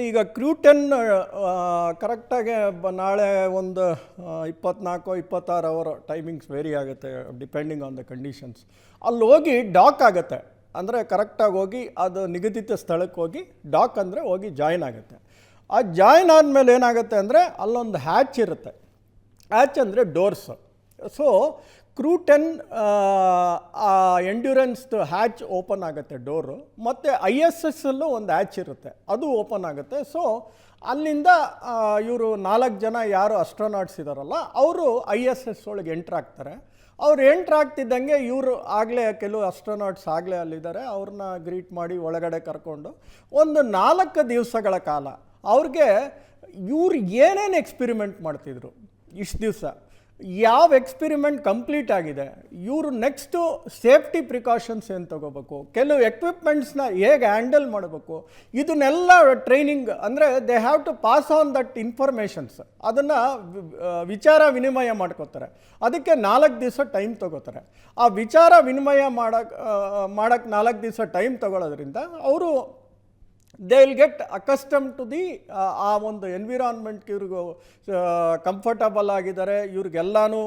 ನೋಡಿ, ಈಗ ಕ್ರೂಟನ್ ಕರೆಕ್ಟಾಗಿ ನಾಳೆ ಒಂದು ಇಪ್ಪತ್ನಾಲ್ಕು ಇಪ್ಪತ್ತಾರು ಅವರ್ ಟೈಮಿಂಗ್ಸ್ ವೇರಿ ಆಗುತ್ತೆ ಡಿಪೆಂಡಿಂಗ್ ಆನ್ ದ ಕಂಡೀಷನ್ಸ್ ಅಲ್ಲಿ ಹೋಗಿ ಡಾಕ್ ಆಗುತ್ತೆ. ಅಂದರೆ ಕರೆಕ್ಟಾಗಿ ಹೋಗಿ, ಅದು ನಿಗದಿತ ಸ್ಥಳಕ್ಕೆ ಹೋಗಿ ಡಾಕ್ ಅಂದರೆ ಹೋಗಿ ಜಾಯ್ನ್ ಆಗುತ್ತೆ. ಆ ಜಾಯ್ನ್ ಆದಮೇಲೆ ಏನಾಗುತ್ತೆ ಅಂದರೆ, ಅಲ್ಲೊಂದು ಹ್ಯಾಚ್ ಇರುತ್ತೆ. ಹ್ಯಾಚ್ ಅಂದರೆ ಡೋರ್ಸ್ ಸೊ ಕ್ರೂ ಟೆನ್ ಆ ಎಂಡ್ಯೂರೆನ್ಸ್ದು ಹ್ಯಾಚ್ ಓಪನ್ ಆಗುತ್ತೆ ಡೋರು ಮತ್ತು ಐ ಎಸ್ ಎಸ್ಸಲ್ಲೂ ಒಂದು ಹ್ಯಾಚ್ ಇರುತ್ತೆ. ಅದು ಓಪನ್ ಆಗುತ್ತೆ. ಸೊ ಅಲ್ಲಿಂದ ಇವರು ನಾಲ್ಕು ಜನ ಯಾರು ಅಸ್ಟ್ರೋನಾಟ್ಸ್ ಇದ್ದಾರಲ್ಲ ಅವರು ಐ ಎಸ್ ಎಸ್ ಒಳಗೆ ಎಂಟ್ರ್ ಆಗ್ತಾರೆ. ಅವ್ರು ಎಂಟ್ರ್ ಆಗ್ತಿದ್ದಂಗೆ ಇವರು ಆಗಲೇ ಕೆಲವು ಅಸ್ಟ್ರೋನಾಟ್ಸ್ ಆಗಲೇ ಅಲ್ಲಿದ್ದಾರೆ. ಅವ್ರನ್ನ ಗ್ರೀಟ್ ಮಾಡಿ ಒಳಗಡೆ ಕರ್ಕೊಂಡು. ಒಂದು ನಾಲ್ಕು ದಿವಸಗಳ ಕಾಲ ಅವ್ರಿಗೆ ಇವ್ರು ಏನೇನು ಎಕ್ಸ್ಪಿರಿಮೆಂಟ್ ಮಾಡ್ತಿದ್ರು? ಇಷ್ಟು ದಿವಸ. ಯಾವ ಎಕ್ಸ್ಪಿರಿಮೆಂಟ್ ಕಂಪ್ಲೀಟ್ ಆಗಿದೆ, ಇವರು ನೆಕ್ಸ್ಟು ಸೇಫ್ಟಿ ಪ್ರಿಕಾಷನ್ಸ್ ಏನು ತಗೋಬೇಕು, ಕೆಲವು ಎಕ್ವಿಪ್ಮೆಂಟ್ಸ್ನ ಹೇಗೆ ಹ್ಯಾಂಡಲ್ ಮಾಡಬೇಕು, ಇದನ್ನೆಲ್ಲ ಟ್ರೈನಿಂಗ್ ಅಂದರೆ they have to pass on that informations ಅದನ್ನು ವಿಚಾರ ವಿನಿಮಯ ಮಾಡ್ಕೋತಾರೆ. ಅದಕ್ಕೆ ನಾಲ್ಕು ದಿವಸ ಟೈಮ್ ತಗೋತಾರೆ. ಆ ವಿಚಾರ ವಿನಿಮಯ ಮಾಡಕ್ಕೆ ಮಾಡೋಕ್ಕೆ ನಾಲ್ಕು ದಿವಸ ಟೈಮ್ ತಗೊಳ್ಳೋದ್ರಿಂದ ಅವರು they will get accustomed to the ಆ ಒಂದು ಎನ್ವಿರಾನ್ಮೆಂಟ್ಗೆ ಇವ್ರಿಗೂ ಕಂಫರ್ಟಬಲ್ ಆಗಿದ್ದಾರೆ. ಇವ್ರಿಗೆಲ್ಲನೂ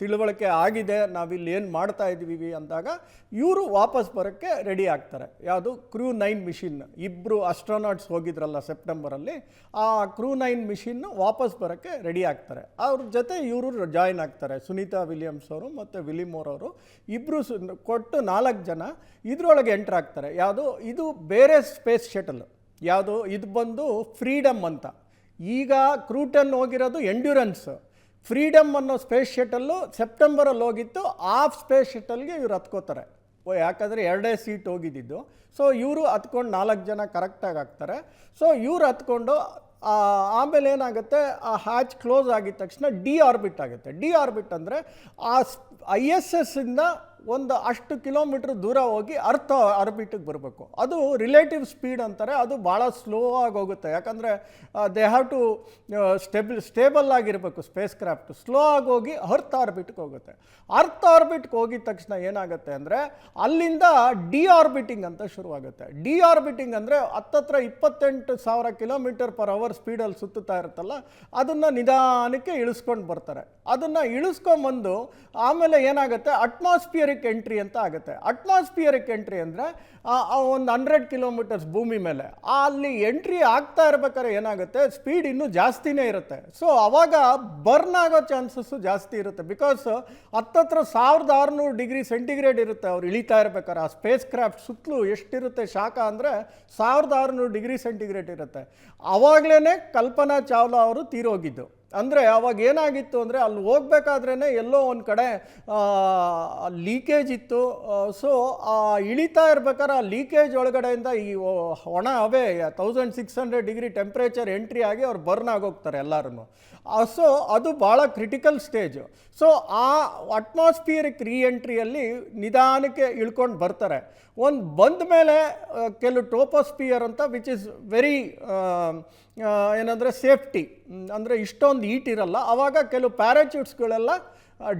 ತಿಳುವಳಿಕೆ ಆಗಿದೆ. ನಾವಿಲ್ಲಿ ಏನು ಮಾಡ್ತಾ ಇದ್ದೀವಿ ಅಂದಾಗ ಇವರು ವಾಪಸ್ ಬರೋಕ್ಕೆ ರೆಡಿ ಆಗ್ತಾರೆ. ಯಾವುದು? Crew nine mission. ಇಬ್ಬರು ಅಸ್ಟ್ರೋನಾಟ್ಸ್ ಹೋಗಿದ್ರಲ್ಲ ಸೆಪ್ಟೆಂಬರಲ್ಲಿ. ಆ ಕ್ರೂ ನೈನ್ ಮಿಷಿನ್ ವಾಪಸ್ ಬರೋಕ್ಕೆ ರೆಡಿ ಆಗ್ತಾರೆ. ಅವ್ರ ಜೊತೆ ಇವರು ಜಾಯ್ನ್ ಆಗ್ತಾರೆ. ಸುನೀತಾ ವಿಲಿಯಮ್ಸ್ ಅವರು ಮತ್ತು ವಿಲಿಮೋರ್ ಅವರು. ಇಬ್ಬರು ಕೊಟ್ಟು ನಾಲ್ಕು ಜನ ಇದರೊಳಗೆ ಎಂಟ್ರ್ ಆಗ್ತಾರೆ. ಯಾವುದು? ಇದು ಬೇರೆ ಸ್ಪೇಸ್ ಶಟಲ್ ಯಾವುದು? ಇದು ಬಂದು ಫ್ರೀಡಮ್ ಅಂತ. ಈಗ ಕ್ರೂಟನ್ ಹೋಗಿರೋದು ಎಂಡ್ಯೂರೆನ್ಸ್. ಫ್ರೀಡಮ್ ಅನ್ನೋ ಸ್ಪೇಸ್ ಶಟಲ್ಲು ಸೆಪ್ಟೆಂಬರಲ್ಲಿ ಹೋಗಿತ್ತು, ಆಫ್ ಸ್ಪೇಸ್ ಶಟಲ್ಗೆ ಇವ್ರು ಹತ್ಕೋತಾರೆ. ಯಾಕಂದರೆ ಎರಡೇ ಸೀಟ್ ಹೋಗಿದ್ದಿದ್ದು. ಸೊ, ಇವರು ಹತ್ಕೊಂಡು ನಾಲ್ಕು ಜನ ಕರೆಕ್ಟಾಗಿ ಆಗ್ತಾರೆ ಸೊ, ಇವ್ರು ಹತ್ಕೊಂಡು ಆಮೇಲೆ ಏನಾಗುತ್ತೆ? ಆ ಹ್ಯಾಚ್ ಕ್ಲೋಸ್ ಆಗಿದ ತಕ್ಷಣ ಡಿ ಆರ್ಬಿಟ್ ಆಗುತ್ತೆ. ಡಿ ಆರ್ಬಿಟ್ ಅಂದರೆ ಆ ಐ ಎಸ್ ಎಸ್ಸಿಂದ ಒಂದು ಅಷ್ಟು ಕಿಲೋಮೀಟ್ರ್ ದೂರ ಹೋಗಿ ಅರ್ಥ ಆರ್ಬಿಟಿಗೆ ಬರಬೇಕು. ಅದು ರಿಲೇಟಿವ್ ಸ್ಪೀಡ್ ಅಂತಾರೆ, ಅದು ಭಾಳ ಸ್ಲೋ ಆಗಿ ಹೋಗುತ್ತೆ. ಯಾಕಂದರೆ they have to stable stable ಆಗಿರಬೇಕು ಸ್ಪೇಸ್ ಕ್ರಾಫ್ಟ್ ಸ್ಲೋ ಆಗಿ ಹೋಗಿ ಅರ್ಥ ಆರ್ಬಿಟ್ಗೆ ಹೋಗುತ್ತೆ. ಅರ್ಥ ಆರ್ಬಿಟ್ಗೆ ಹೋಗಿದ ತಕ್ಷಣ ಏನಾಗುತ್ತೆ ಅಂದರೆ, ಅಲ್ಲಿಂದ ಡಿ ಆರ್ಬಿಟಿಂಗ್ ಅಂತ ಶುರುವಾಗುತ್ತೆ. ಡಿ ಆರ್ಬಿಟಿಂಗ್ ಅಂದರೆ ಹತ್ತತ್ರ ಇಪ್ಪತ್ತೆಂಟು ಸಾವಿರ ಕಿಲೋಮೀಟರ್ ಪರ್ ಅವರ್ ಸ್ಪೀಡಲ್ಲಿ ಸುತ್ತುತ್ತಾ ಇರುತ್ತಲ್ಲ, ಅದನ್ನು ನಿಧಾನಕ್ಕೆ ಇಳಿಸ್ಕೊಂಡು ಬರ್ತಾರೆ. ಅದನ್ನು ಇಳಿಸ್ಕೊಂಬಂದು ಆಮೇಲೆ ಏನಾಗುತ್ತೆ? ಅಟ್ಮಾಸ್ಫಿಯರಿಕ್ ಎಂಟ್ರಿ ಅಂತ ಆಗುತ್ತೆ. ಅಟ್ಮಾಸ್ಫಿಯರಿಕ್ ಎಂಟ್ರಿ ಅಂದರೆ ಒಂದು ಹಂಡ್ರೆಡ್ ಕಿಲೋಮೀಟರ್ಸ್ ಭೂಮಿ ಮೇಲೆ. ಅಲ್ಲಿ ಎಂಟ್ರಿ ಆಗ್ತಾ ಇರ್ಬೇಕಾದ್ರೆ ಏನಾಗುತ್ತೆ? ಸ್ಪೀಡ್ ಇನ್ನೂ ಜಾಸ್ತಿನೇ ಇರುತ್ತೆ. ಸೊ ಅವಾಗ ಬರ್ನ್ ಆಗೋ ಚಾನ್ಸಸ್ಸು ಜಾಸ್ತಿ ಇರುತ್ತೆ. ಬಿಕಾಸ್ ಹತ್ತತ್ರ ಸಾವಿರದ ಆರುನೂರು ಡಿಗ್ರಿ ಸೆಂಟಿಗ್ರೇಡ್ ಇರುತ್ತೆ ಅವ್ರು ಇಳಿತಾ ಇರ್ಬೇಕಾದ್ರೆ. ಆ ಸ್ಪೇಸ್ ಕ್ರಾಫ್ಟ್ ಸುತ್ತಲೂ ಎಷ್ಟಿರುತ್ತೆ ಶಾಖ ಅಂದರೆ, ಸಾವಿರದ ಆರುನೂರು ಡಿಗ್ರಿ ಸೆಂಟಿಗ್ರೇಡ್ ಇರುತ್ತೆ. ಆವಾಗಲೇ ಕಲ್ಪನಾ ಚಾವ್ಲಾ ಅವರು ತೀರೋಗಿದ್ದು. ಅಂದರೆ ಅವಾಗ ಏನಾಗಿತ್ತು ಅಂದರೆ ಅಲ್ಲಿ ಹೋಗ್ಬೇಕಾದ್ರೇ ಎಲ್ಲೋ ಒಂದು ಕಡೆ ಲೀಕೇಜ್ ಇತ್ತು. ಸೊ ಆ ಇಳಿತಾ ಇರ್ಬೇಕಾದ್ರೆ ಆ ಲೀಕೇಜ್ ಒಳಗಡೆಯಿಂದ ಈ ಒಣ ಅವೇ thousand six hundred degree temperature entry ಆಗಿ ಅವ್ರು ಬರ್ನ್ ಆಗೋಗ್ತಾರೆ ಎಲ್ಲರೂ ಸೊ ಅದು ಭಾಳ ಕ್ರಿಟಿಕಲ್ ಸ್ಟೇಜು ಸೊ ಆ ಅಟ್ಮಾಸ್ಫಿಯರಿಕ್ ರೀ ಎಂಟ್ರಿಯಲ್ಲಿ ನಿಧಾನಕ್ಕೆ ಇಳ್ಕೊಂಡು ಬರ್ತಾರೆ. ಒಂದು ಬಂದ ಮೇಲೆ ಕೆಲವು ಟೋಪೋಸ್ಪಿಯರ್ ಅಂತ ವಿಚ್ ಇಸ್ ವೆರಿ ಏನಂದರೆ ಸೇಫ್ಟಿ ಅಂದರೆ ಇಷ್ಟೊಂದು ಈಟ್ ಇರಲ್ಲ ಆವಾಗ ಕೆಲವು ಪ್ಯಾರಾಚೂಟ್ಸ್ಗಳೆಲ್ಲ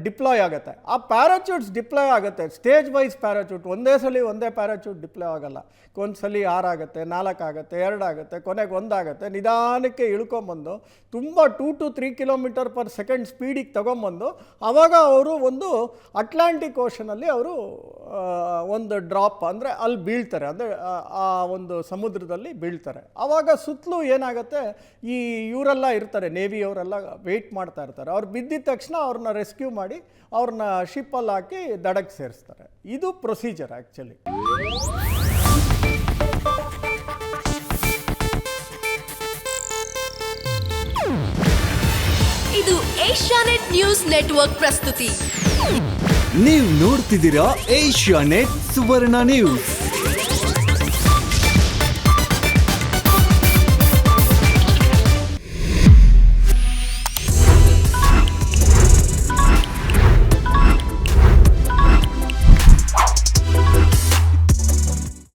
ಡಿಪ್ಲಾಯ್ ಆಗುತ್ತೆ. ಆ ಪ್ಯಾರಾಚೂಟ್ಸ್ ಡಿಪ್ಲಾಯ್ ಆಗುತ್ತೆ. ಸ್ಟೇಜ್ ವೈಸ್ ಪ್ಯಾರಾಚೂಟ್ ಒಂದೇ ಸಲ ಒಂದೇ ಪ್ಯಾರಾಚೂಟ್ ಡಿಪ್ಲಾಯ್ ಆಗಲ್ಲ. ಒಂದು ಸಲ ಆರಾಗುತ್ತೆ ನಾಲ್ಕು ಆಗುತ್ತೆ, ಎರಡು ಆಗುತ್ತೆ, ಕೊನೆಗೆ ಒಂದಾಗುತ್ತೆ ನಿಧಾನಕ್ಕೆ ಇಳ್ಕೊಂಬಂದು ತುಂಬ two to three kilometre per second ಸ್ಪೀಡಿಗೆ ತೊಗೊಂಬಂದು ಆವಾಗ ಅವರು ಒಂದು ಅಟ್ಲಾಂಟಿಕ್ ಓಷನಲ್ಲಿ ಅವರು ಒಂದು ಡ್ರಾಪ್ ಅಂದರೆ ಅಲ್ಲಿ ಬೀಳ್ತಾರೆ. ಅಂದರೆ, ಆ ಒಂದು ಸಮುದ್ರದಲ್ಲಿ ಬೀಳ್ತಾರೆ. ಆವಾಗ ಸುತ್ತಲೂ ಏನಾಗುತ್ತೆ, ಈ ಇವರೆಲ್ಲ ಇರ್ತಾರೆ ನೇವಿಯವರೆಲ್ಲ ವೆಯ್ಟ್ ಮಾಡ್ತಾ ಇರ್ತಾರೆ. ಅವ್ರು ಬಿದ್ದಿದ ತಕ್ಷಣ ಅವ್ರನ್ನ ರೆಸ್ಕ್ಯೂ ಮಾಡಿ ಅವ್ರನ್ನ ಶಿಪ್ಪಲ್ಲಿ ಹಾಕಿ ದಡಕ್ಕೆ ಸೇರಿಸ್ತಾರೆ. ಇದು ಪ್ರೊಸೀಜರ್ ಆ್ಯಕ್ಚುಲಿ ಇದು ಏಷ್ಯಾನೆಟ್ ನ್ಯೂಸ್ ನೆಟ್ವರ್ಕ್ ಪ್ರಸ್ತುತಿ. ನೀವು ನೋಡ್ತಿದ್ದೀರಾ ಏಷ್ಯಾನೆಟ್ ಸುವರ್ಣ ನ್ಯೂಸ್.